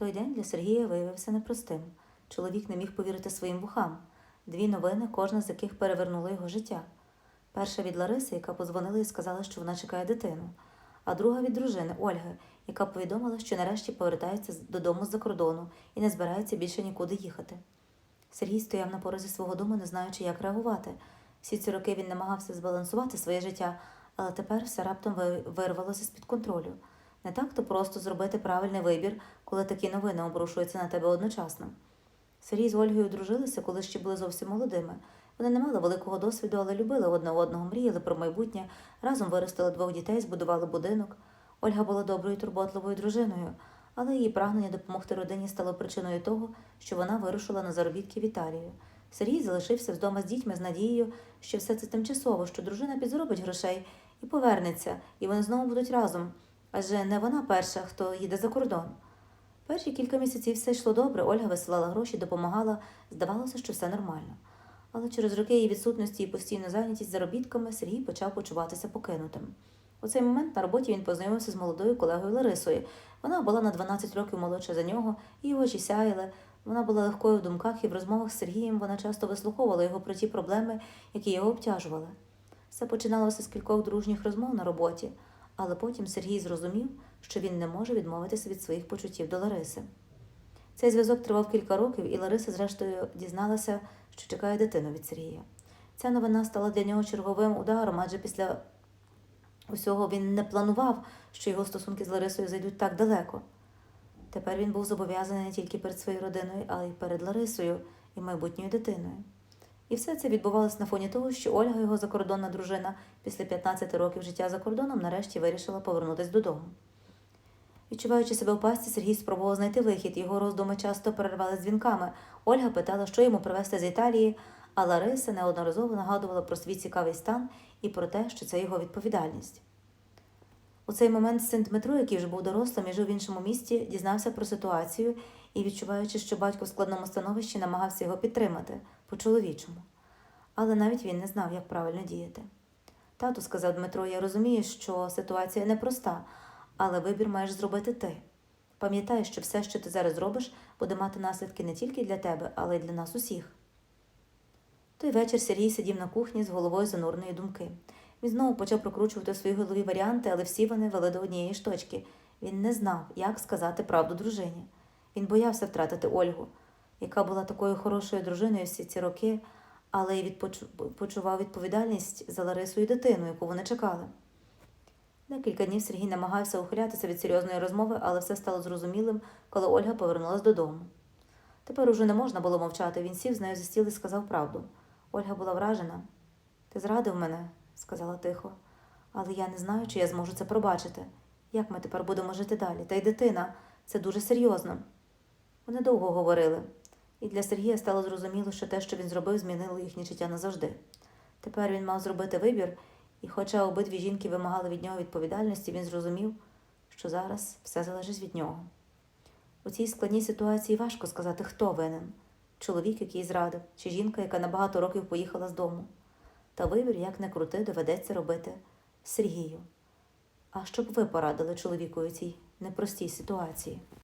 Той день для Сергія виявився непростим. Чоловік не міг повірити своїм вухам. Дві новини, кожна з яких перевернула його життя. Перша від Лариси, яка позвонила і сказала, що вона чекає дитину, а друга від дружини Ольги, яка повідомила, що нарешті повертається додому з-за кордону і не збирається більше нікуди їхати. Сергій стояв на порозі свого дому, не знаючи, як реагувати. Всі ці роки він намагався збалансувати своє життя, але тепер все раптом вирвалося з-під контролю. Не так то просто зробити правильний вибір, коли такі новини обрушуються на тебе одночасно. Сергій з Ольгою дружилися, коли ще були зовсім молодими. Вони не мали великого досвіду, але любили одне одного, мріяли про майбутнє, разом виростили двох дітей, збудували будинок. Ольга була доброю турботливою дружиною, але її прагнення допомогти родині стало причиною того, що вона вирушила на заробітки в Італію. Сергій залишився вдома з дітьми з надією, що все це тимчасово, що дружина підзаробить грошей і повернеться, і вони знову будуть разом. Адже не вона перша, хто їде за кордон. Перші кілька місяців все йшло добре, Ольга висилала гроші, допомагала, здавалося, що все нормально. Але через роки її відсутності і постійну зайнятість заробітками Сергій почав почуватися покинутим. У цей момент на роботі він познайомився з молодою колегою Ларисою. Вона була на 12 років молодша за нього, її очі сяяли. Вона була легкою в думках, і в розмовах з Сергієм вона часто вислуховувала його про ті проблеми, які його обтяжували. Все починалося з кількох дружніх розмов на роботі, але потім Сергій зрозумів, що він не може відмовитися від своїх почуттів до Лариси. Цей зв'язок тривав кілька років, і Лариса, зрештою, дізналася, що чекає дитину від Сергія. Ця новина стала для нього черговим ударом, адже після усього він не планував, що його стосунки з Ларисою зайдуть так далеко. Тепер він був зобов'язаний не тільки перед своєю родиною, але й перед Ларисою і майбутньою дитиною. І все це відбувалося на фоні того, що Ольга, його закордонна дружина, після 15 років життя за кордоном, нарешті вирішила повернутися додому. Відчуваючи себе в пастці, Сергій спробував знайти вихід. Його роздуми часто перервали дзвінками. Ольга питала, що йому привезти з Італії, а Лариса неодноразово нагадувала про свій цікавий стан і про те, що це його відповідальність. У цей момент син Дмитро, який вже був дорослим і жив в іншому місті, дізнався про ситуацію і, відчуваючи, що батько в складному становищі, намагався його підтримати по-чоловічому. Але навіть він не знав, як правильно діяти. Тату, сказав Дмитро, я розумію, що ситуація непроста, але вибір маєш зробити ти. Пам'ятай, що все, що ти зараз робиш, буде мати наслідки не тільки для тебе, але й для нас усіх. Той вечір Сергій сидів на кухні з головою занурної думки. Він знову почав прокручувати в своїй голові варіанти, але всі вони вели до однієї ж точки. Він не знав, як сказати правду дружині. Він боявся втратити Ольгу, яка була такою хорошою дружиною всі ці роки, але й відпочу- почував відповідальність за Ларису і дитину, яку вони чекали. Декілька днів Сергій намагався ухилятися від серйозної розмови, але все стало зрозумілим, коли Ольга повернулася додому. Тепер уже не можна було мовчати. Він сів з нею за стіл і сказав правду. Ольга була вражена. Ти зрадив мене, сказала тихо, але я не знаю, чи я зможу це пробачити. Як ми тепер будемо жити далі? Та й дитина, це дуже серйозно. Вони довго говорили, і для Сергія стало зрозуміло, що те, що він зробив, змінило їхнє життя назавжди. Тепер він мав зробити вибір, і хоча обидві жінки вимагали від нього відповідальності, він зрозумів, що зараз все залежить від нього. У цій складній ситуації важко сказати, хто винен чоловік, який зрадив, чи жінка, яка на багато років поїхала з дому. Та вибір, як не крути, доведеться робити Сергію. А що б ви порадили чоловіку у цій непростій ситуації?